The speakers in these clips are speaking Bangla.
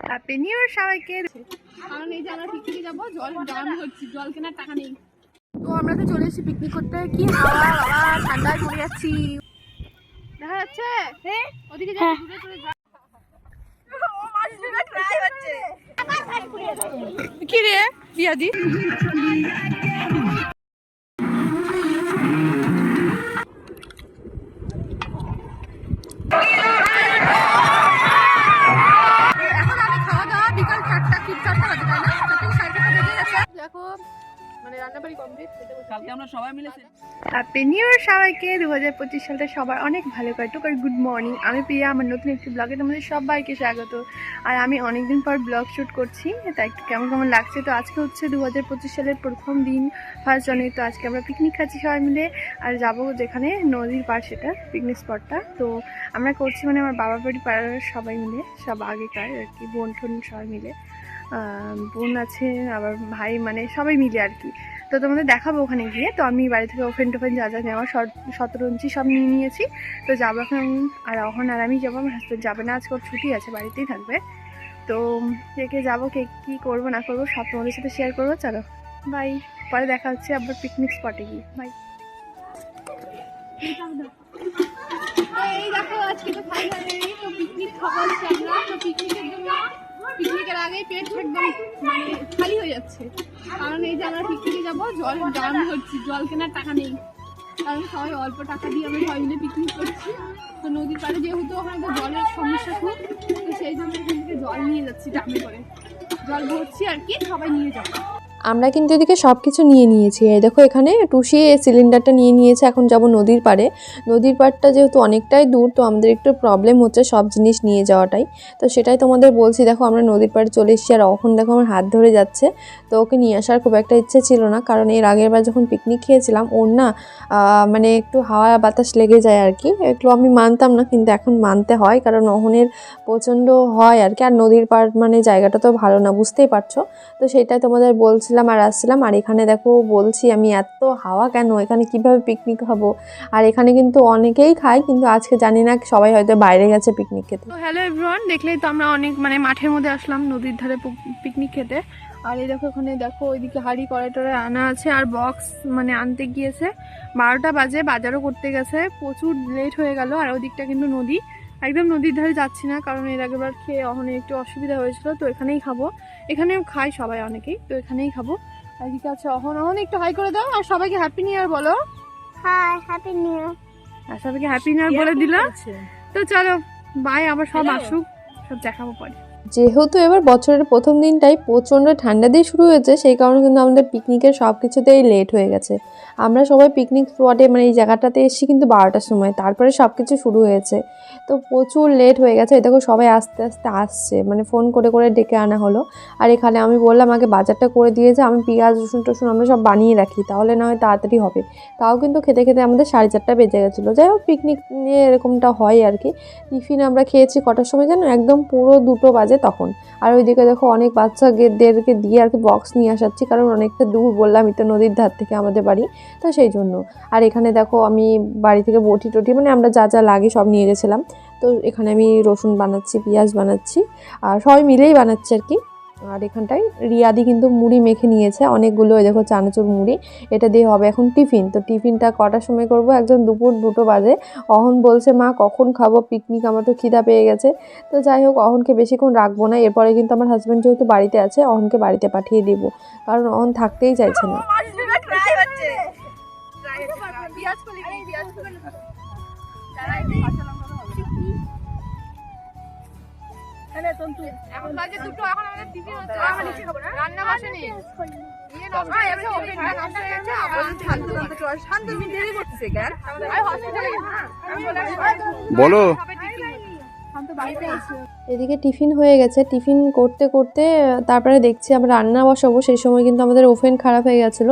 হ্যাপি নিউ ইয়ার সবাইকে। কারণ এই যে আমরা পিকনিকে যাব জল দাম হচ্ছে জল কেনার টাকা নেই। তো আমরা তো চলে এসেছি পিকনিক করতে। কি হাওয়া বাবা ঠান্ডায় পড়ে যাচ্ছি। দেখা যাচ্ছে। ওদিকে যা দূরে দূরে যা। কি রে বিয়াদি দেখো মানে রান্নাবাড়ি কমপ্লিট কালকে আমরা সবাই মিলে হ্যাপি নিউ ইয়ার সবাইকে। দু হাজার পঁচিশ সালটা সবার অনেক ভালো কাটুক আর গুড মর্নিং আমি প্রিয়া আমার নতুন একটি ব্লগে তোমাদের সবাইকে স্বাগত। আর আমি অনেকদিন পর ব্লগ শ্যুট করছি তাই একটু কেমন কেমন লাগছে? তো আজকে হচ্ছে দু হাজার পঁচিশ সালের প্রথম দিন ফার্স্ট জানুয়ারি তো আজকে আমরা পিকনিক খাচ্ছি সবাই মিলে। আর যাব যেখানে নদীর পার সেটা পিকনিক স্পটটা তো আমরা করছি মানে আমার বাবার বাড়ি পাড়ার সবাই মিলে সব আগেকার আর কি বোন টোন সবাই মিলে। বোন আছে, আবার ভাই মানে সবাই মিলে আর কি। তো তোমাদের দেখাবো ওখানে গিয়ে। তো আমি বাড়ি থেকে ওফেন টোফেন যা যা নেওয়া শতরঞ্চি সব নিয়ে নিয়েছি। তো যাব এখন আর অহন আর আমি যাব, আমার হাজব্যান্ড যাবে না, আজকে ওর ছুটি আছে, বাড়িতেই থাকবে। তো কে কে যাব, কে কী করব, না করব, সব তোমাদের সাথে শেয়ার করব, চলো। বাই পরে দেখা হচ্ছে আবার পিকনিক স্পটে গিয়ে। বাই এই দেখো, আজকে তো ফাইনালি তো পিকনিক খাব আজকে আমরা তো পিকনিকের জন্য পিকনিকের আগেই পেট একদম মানে খালি হয়ে যাচ্ছে। কারণ এই যে আমরা পিকনিকে যাব, জল দাম হচ্ছে, জল কেনার টাকা নেই। কারণ সবাই অল্প টাকা দিয়ে আমরা সবাই মিলে পিকনিক করছি। তো নদীর পাড়ে যেহেতু ওখানে তো জলের সমস্যা খুব, তো সেই জন্য এখান জল নিয়ে যাচ্ছি ডামে করে। জল ভরছি আর কি, সবাই নিয়ে যাব। আমরা কিন্তু এদিকে সব কিছু নিয়ে নিয়েছি। দেখো এখানে টুসি এই সিলিন্ডারটা নিয়ে নিয়েছে, এখন যাব নদীর পাড়ে। নদীর পাড়টা যেহেতু অনেকটাই দূর, তো আমাদের একটু প্রবলেম হচ্ছে সব জিনিস নিয়ে যাওয়াটাই। তো সেটাই তোমাদের বলছি, দেখো আমরা নদীর পাড়ে চলে এসেছি, আর অখন দেখো আমার হাত ধরে যাচ্ছে। তো ওকে নিয়ে আসার খুব একটা ইচ্ছে ছিল না, কারণ এর আগের বার যখন পিকনিক খেয়েছিলাম, ওর না মানে একটু হাওয়া বাতাস লেগে যায় আর কি। একটু আমি মানতাম না, কিন্তু এখন মানতে হয়, কারণ অহনের প্রচণ্ড হয় আর কি। আর নদীর পাড় মানে জায়গাটা তো ভালো না, বুঝতেই পারছ। তো সেটাই তোমাদের বলছিলাম আর আসছিলাম, আর এখানে দেখো বলছি আমি এত হাওয়া কেন? এখানে কীভাবে পিকনিক খাব? আর এখানে কিন্তু অনেকেই খায়, কিন্তু আজকে জানি না, সবাই হয়তো বাইরে গেছে পিকনিক খেতে। হ্যালো এভরিওয়ান দেখলেই তো আমরা অনেক মানে মাঠের মধ্যে আসলাম নদীর ধারে পিকনিক খেতে। আর এই দেখো ওখানে দেখো ওইদিকে হাড়ি কড়াই টড়াই আনা আছে, আর বক্স মানে আনতে গিয়েছে। বারোটা বাজে, বাজারও করতে গেছে, প্রচুর লেট হয়ে গেল, আর ওদিকটা কিন্তু নদী। একদম নদীর ধারে যাচ্ছি না কারণ এর আগেবার খেয়ে অহনে একটু অসুবিধা হয়েছিল তো এখানেই খাব। এখানেও খাই সবাই অনেকেই তো এখানেই খাব। আর এদিকে আছে অহন অহন একটু হাই করে দাও আর সবাইকে হ্যাপি নিউ ইয়ার বলো। হাই হ্যাপি নিউ ইয়ার আর সবাইকে হ্যাপি নিউ ইয়ার বলে দিলাম তো চলো বাই আবার সব আসুক সব দেখাবো পরে। যেহেতু এবার বছরের প্রথম দিনটাই প্রচণ্ড ঠান্ডা দিয়ে শুরু হয়েছে, সেই কারণে কিন্তু আমাদের পিকনিকের সব কিছুতেই লেট হয়ে গেছে। আমরা সবাই পিকনিক স্পটে মানে এই জায়গাটাতে এসেছি কিন্তু বারোটার সময়, তারপরে সব কিছু শুরু হয়েছে। তো প্রচুর লেট হয়ে গেছে দেখো সবাই আস্তে আস্তে আসছে মানে ফোন করে করে ডেকে আনা হলো। আর এখানে আমি বললাম, আগে বাজারটা করে দিয়ে যে, আমি পেঁয়াজ, রসুন টসুন আমরা সব বানিয়ে রাখি, তাহলে না হয় তাড়াতাড়ি হবে। তাও কিন্তু খেতে খেতে আমাদের সাড়ে চারটা বেজে গেছিল। যাই হোক পিকনিক নিয়ে এরকমটা হয় আর কি। টিফিন আমরা খেয়েছি কটার সময় জানো? একদম পুরো দুটো বাজে তখন। আর ওইদিকে দেখো অনেক বাচ্চাদেরকে দিয়ে আর কি বক্স নিয়ে আসাচ্ছি, কারণ অনেকটা দূর বললাম, এটা নদীর ধার থেকে আমাদের বাড়ি, তো সেই জন্য। আর এখানে দেখো আমি বাড়ি থেকে বটি টটি মানে আমরা যা যা লাগে সব নিয়ে গেছিলাম। তো এখানে আমি রসুন বানাচ্ছি, পেঁয়াজ বানাচ্ছি, আর সবাই মিলেই বানাচ্ছি আর কি। আর এখানটায় রিয়াদি কিন্তু মুড়ি মেখে নিয়েছে, অনেকগুলো ওই দেখো চানাচুর মুড়ি। এটা দিয়ে হবে এখন টিফিন, তো টিফিনটা কটার সময় করব? একজন দুপুর দুটো বাজে। অহন বলছে, মা, কখন খাব? পিকনিক আমার তো খিদা পেয়ে গেছে। তো যাই হোক, অহনকে বেশিক্ষণ রাখব না। এরপরে কিন্তু আমার হাজব্যান্ড যেহেতু বাড়িতে আছে, অহনকে বাড়িতে পাঠিয়ে দিব। কারণ অহন থাকতেই চাইছে না। এখন বাজে দুটো এখন আমাদের টিফিন হচ্ছে। আমরা নিচে খাব না রান্না বসেনি। নষ্ট গেছে ওভেনটা নষ্ট এদিকে টিফিন হয়ে গেছে। টিফিন করতে করতে তারপরে দেখছি আমরা রান্না বসাবো, সেই সময় কিন্তু আমাদের ওভেন খারাপ হয়ে গেছিল।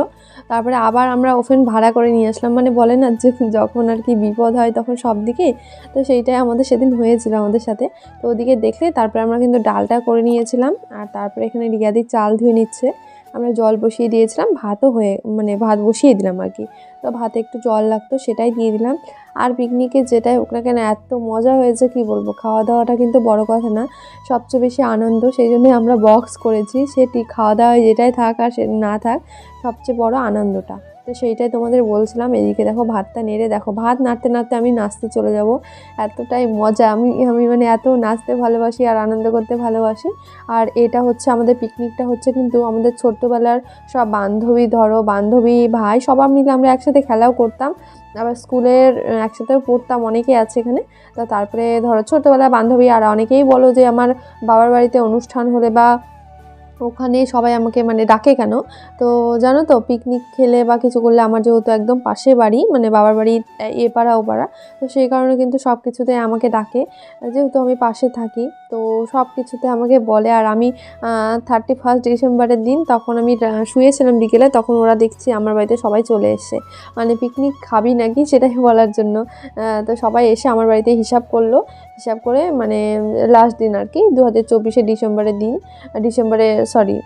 তারপরে আবার আমরা ওভেন ভাড়া করে নিয়ে আসলাম। মানে বলে না যে যখন আর কি বিপদ হয় তখন সব দিকে তো সেইটাই আমাদের সেদিন হয়েছিল আমাদের সাথে। তো ওদিকে দেখলে তারপরে আমরা কিন্তু ডালটা করে নিয়েছিলাম। আর তারপরে এখানে রিয়াদি চাল ধুয়ে নিচ্ছে। আমরা জল বসিয়ে দিয়েছিলাম, ভাতও হয়ে মানে ভাত বসিয়ে দিলাম আর কি। তো ভাতে একটু জল লাগতো, সেটাই দিয়ে দিলাম। আর পিকনিকে যেটাই হোক না কেন, এত মজা হয়েছে, কি বলব? খাওয়া দাওয়াটা কিন্তু বড় কথা না, সবচেয়ে বেশি আনন্দ, সেই জন্যই আমরা বক্স করেছি। সেটি খাওয়া দাওয়ায় যেটাই থাক আর সে না থাক, সবচেয়ে বড় আনন্দটা। তো সেইটাই তোমাদের বলছিলাম, এদিকে দেখো ভাতটা নেড়ে দেখো, ভাত নাড়তে নাড়তে আমি নাচতে চলে যাব। এতটাই মজা, আমি আমি মানে এত নাচতে ভালোবাসি আর আনন্দ করতে ভালোবাসি। আর এটা হচ্ছে আমাদের পিকনিকটা হচ্ছে কিন্তু আমাদের ছোট্টবেলার সব বান্ধবী, ধরো বান্ধবী, ভাই, সবার মিলে আমরা একসাথে খেলাও করতাম। আবার স্কুলের একসাথেও পড়তাম অনেকেই আছে এখানে। তো তারপরে ধরো ছোটোবেলার বান্ধবী, আর অনেকেই বলো যে আমার বাবার বাড়িতে অনুষ্ঠান হলে বা ওখানে সবাই আমাকে মানে ডাকে কেন? তো জানো তো পিকনিক খেলে বা কিছু করলে আমার যেহেতু একদম পাশে বাড়ি মানে বাবার বাড়ি, এ পাড়া ও পাড়া, তো সেই কারণে কিন্তু সব কিছুতে আমাকে ডাকে। যেহেতু আমি পাশে থাকি, তো সব কিছুতে আমাকে বলে। আর আমি থার্টি ফার্স্ট ডিসেম্বরের দিন তখন আমি শুয়েছিলাম বিকেলে, তখন ওরা দেখছি আমার বাড়িতে সবাই চলে এসছে। মানে পিকনিক খাবি নাকি সেটাই বলার জন্য তো সবাই এসে আমার বাড়িতে হিসাব করল। হিসাব করে মানে লাস্ট দিন আর কি দু হাজার চব্বিশে ডিসেম্বরের দিন ডিসেম্বরে সরি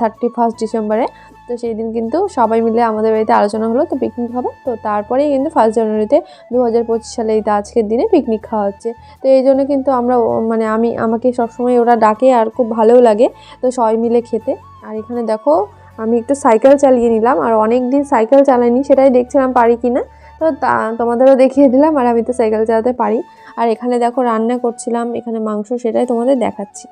থার্টি ফার্স্ট ডিসেম্বরে। তো সেই দিন কিন্তু সবাই মিলে আমাদের বাড়িতে আলোচনা হলো, তো পিকনিক হবে। তো তারপরেই কিন্তু ফার্স্ট জানুয়ারিতে দু হাজার পঁচিশ সালে এই আজকের দিনে পিকনিক খাওয়া হচ্ছে। তো এই জন্য কিন্তু আমরা মানে আমি, আমাকে সবসময় ওরা ডাকে আর খুব ভালোও লাগে। তো সবাই মিলে খেতে। আর এখানে দেখো, আমি একটু সাইকেল চালিয়ে নিলাম। আর অনেক দিন সাইকেল চালাইনি, সেটাই দেখছিলাম পারি কি না তো তোমাদেরও দেখিয়ে দিলাম আর আমি তো সাইকেল চালাতে পারি। আর এখানে দেখো রান্না করছিলাম, এখানে মাংস সেটাই তোমাদের দেখাচ্ছি।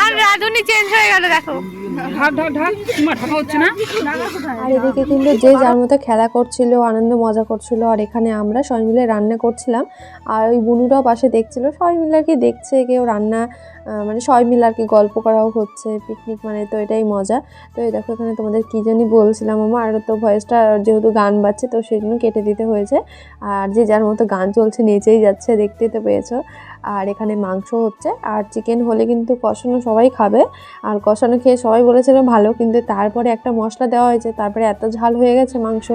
আর রাধুনি চেঞ্জ হয়ে গেল, দেখো। আর এদিকে কিন্তু যে যার মতো খেলা করছিল, আনন্দ, মজা করছিল, আর এখানে আমরা সবাই মিলে রান্না করছিলাম। আর ওই বুনুরাও পাশে দেখছিল, সবাই মিলে আর কি দেখছে, কেউ রান্না মানে সবাই মিলে আর কি গল্প করাও হচ্ছে পিকনিক মানে তো এটাই মজা। তো এই দেখো এখানে তোমাদের কী জানি বলছিলাম আমার আর তো ভয়েসটা যেহেতু গান বাজছে, তো সেই জন্য কেটে দিতে হয়েছে। আর যে যার মতো গান চলছে, নেচেই যাচ্ছে দেখতেই তো পেয়েছ। আর এখানে মাংস হচ্ছে। আর চিকেন হলে কিন্তু কষানো সবাই খাবে। আর কষানো খেয়ে সবাই বলেছিল ভালো, কিন্তু তারপরে একটা মশলা দেওয়া হয়েছে, তারপরে এত ঝাল হয়ে গেছে মাংস।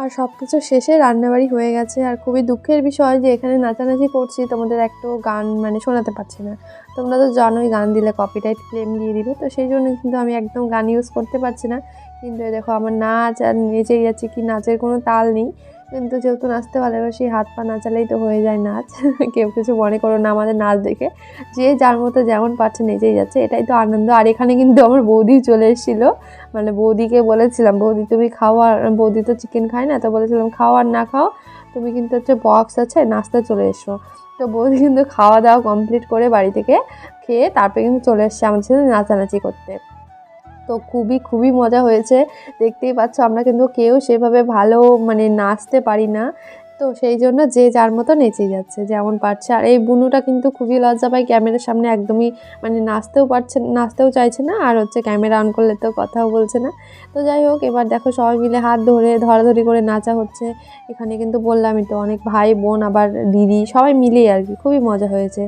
আর সব কিছু শেষে রান্নাবাড়ি হয়ে গেছে। আর খুবই দুঃখের বিষয় যে এখানে নাচানাচি করছি, তোমাদের একটু গান মানে শোনাতে পারছি না। তোমরা তো জানোই গান দিলে কপিরাইট ক্লেম দিয়ে দিবে, তো সেই জন্য কিন্তু আমি একদম গান ইউজ করতে পারছি না। কিন্তু দেখো, আমার নাচ আর নেচেই যাচ্ছে কি নাচের কোনো তাল নেই। কিন্তু যেহেতু নাচতে ভালোবাসি হাত পা নাচালেই তো হয়ে যায় নাচ। কেউ কিছু মনে করো না আমাদের নাচ দেখে। যে যার মতো যেমন পারছে নেচেই যাচ্ছে, এটাই তো আনন্দ। আর এখানে কিন্তু আমার বৌদি চলে এসেছিল। মানে বৌদিকে বলেছিলাম, বৌদি, তুমি খাও আর, বৌদি তো চিকেন খায় না? তো বলেছিলাম, খাও আর না খাও, তুমি কিন্তু হচ্ছে বক্স আছে নাস্তা চলে এসো। তো বৌদি কিন্তু খাওয়া দাওয়া কমপ্লিট করে বাড়ি থেকে খেয়ে তারপরে কিন্তু চলে এসছে আমাদের সাথে নাচানাচি করতে। তো খুবই খুবই মজা হয়েছে। দেখতেই পাচ্ছ, আমরা কিন্তু কেউ সেভাবে ভালো মানে নাচতে পারি না। তো সেই জন্য যে যার মতো নেচে যাচ্ছে, যেমন পারছে। আর এই বুনুটা কিন্তু খুবই লজ্জা পায় ক্যামেরার সামনে একদমই মানে নাচতেও পারছে, নাচতেও চাইছে না। আর হচ্ছে ক্যামেরা অন করলে তো কথাও বলছে না। তো যাই হোক, এবার দেখো সবাই মিলে হাত ধরে ধরাধরি করে নাচা হচ্ছে। এখানে কিন্তু বললামই তো, অনেক ভাই, বোন, আবার দিদি, সবাই মিলেই আর কি, খুবই মজা হয়েছে।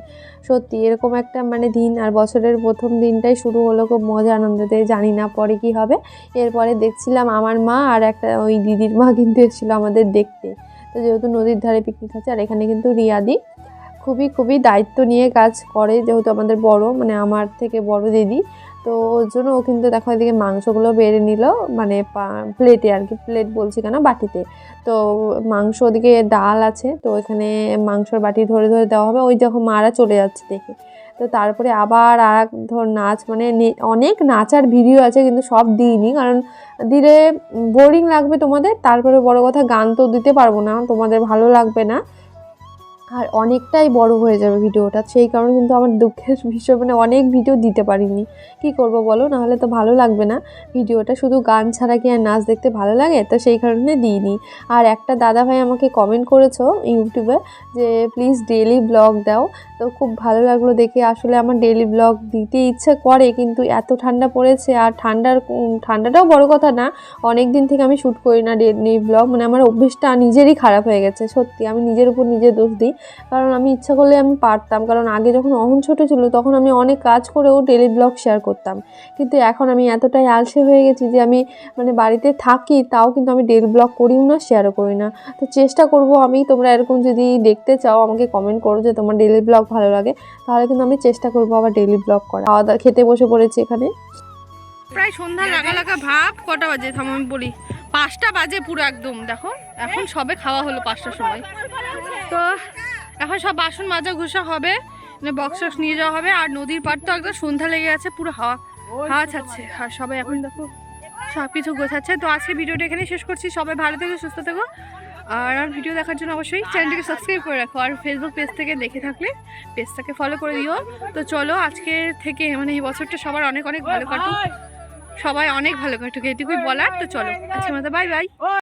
সত্যি, এরকম একটা মানে দিন আর বছরের প্রথম দিনটাই শুরু হলো খুব মজা আনন্দতে, জানি না পরে কি হবে। এরপরে দেখছিলাম আমার মা আর একটা ওই দিদির মা কিন্তু এসেছিল আমাদের দেখতে। তো যেহেতু নদীর ধারে পিকনিক আছে, আর এখানে কিন্তু রিয়াদি খুবই খুবই দায়িত্ব নিয়ে কাজ করে, যেহেতু আমাদের বড় মানে আমার থেকে বড় দিদি। তো ওর জন্য ও কিন্তু দেখো এদিকে মাংসগুলো বেড়ে নিল মানে প্লেটে আর কি প্লেট বলছি কেন, বাটিতে। তো মাংস ওদিকে ডাল আছে, তো এখানে মাংসর বাটি ধরে ধরে দেওয়া হবে, ওই দেখো মারা চলে যাচ্ছে দেখে। তো তারপরে আবার আর এক ধর নাচ মানে অনেক নাচার ভিডিও আছে, কিন্তু সব দিইনি, কারণ দিলে বোরিং লাগবে তোমাদের, তারপরে বড় কথা গান তো দিতে পারব না, তোমাদের ভালো লাগবে না। আর অনেকটাই বড় হয়ে যাবে ভিডিওটা। সেই কারণে কিন্তু আমার দুঃখের বিষয় মানে অনেক ভিডিও দিতে পারিনি। কি করব বলো? নাহলে তো ভালো লাগবে না। ভিডিওটা শুধু গান ছাড়া কি আর নাচ দেখতে ভালো লাগে? তো সেই কারণে দিইনি। আর একটা দাদা ভাই আমাকে কমেন্ট করেছ ইউটিউবে যে প্লিজ ডেলি ব্লগ দাও। তো খুব ভালো লাগল দেখে। আসলে আমার ডেলি ব্লগ দিতে ইচ্ছে করে, কিন্তু এত ঠান্ডা পড়েছে। আর ঠান্ডার ঠান্ডাটাও বড় কথা না। অনেক দিন থেকে আমি শ্যুট করি না ডেলি ব্লগ মানে আমার অভ্যেসটা নিজেরই খারাপ হয়ে গেছে। সত্যি, আমি নিজের উপর নিজে দোষ দিই। কারণ আমি ইচ্ছা করলে আমি পারতাম। কারণ আগে যখন অহন ছোটো ছিল, তখন আমি অনেক কাজ করেও ডেলি ব্লগ শেয়ার করতাম। কিন্তু এখন আমি এতটাই আলসে হয়ে গেছি যে আমি মানে বাড়িতে থাকি, তাও কিন্তু আমি ডেলি ব্লগ করিও না শেয়ারও করি না। তো চেষ্টা করব আমি, তোমরা এরকম যদি দেখতে চাও, আমাকে কমেন্ট করো যে তোমার ডেলি ব্লগ ভালো লাগে, তাহলে কিন্তু আমি চেষ্টা করব আবার ডেলি ব্লগ করা খাওয়া দাওয়া, খেতে বসে পড়েছি এখানে। প্রায় সন্ধ্যা লাগা লাগা ভাব, কটা বাজে? থাম, আমি বলি। পাঁচটা বাজে পুরো একদম, দেখো। এখন সবে খাওয়া হলো পাঁচটার সময়। তো এখন সব বাসন মাজা ঘুষা হবে বক্স টক্স নিয়ে যাওয়া হবে, আর নদীর পাড় তো একদম সন্ধ্যা লেগে আছে পুরো হাওয়া হাওয়া ছাড়ছে। আর সবাই এখন দেখো সব কিছু গোছাচ্ছে। তো আজকে ভিডিওটা এখানে শেষ করছি। সবাই ভালো থেকো, সুস্থ থেকো। আর আমার ভিডিও দেখার জন্য অবশ্যই চ্যানেলটিকে সাবস্ক্রাইব করে রাখো। আর ফেসবুক পেজ থেকে দেখে থাকলে পেজটাকে ফলো করে দিও। তো চলো, আজকে থেকে মানে এই বছরটা সবার অনেক অনেক ভালো কাটুক। সবাই অনেক ভালো কাটুক, এটুকুই বলার। তো চলো, আজকের মতো বাই বাই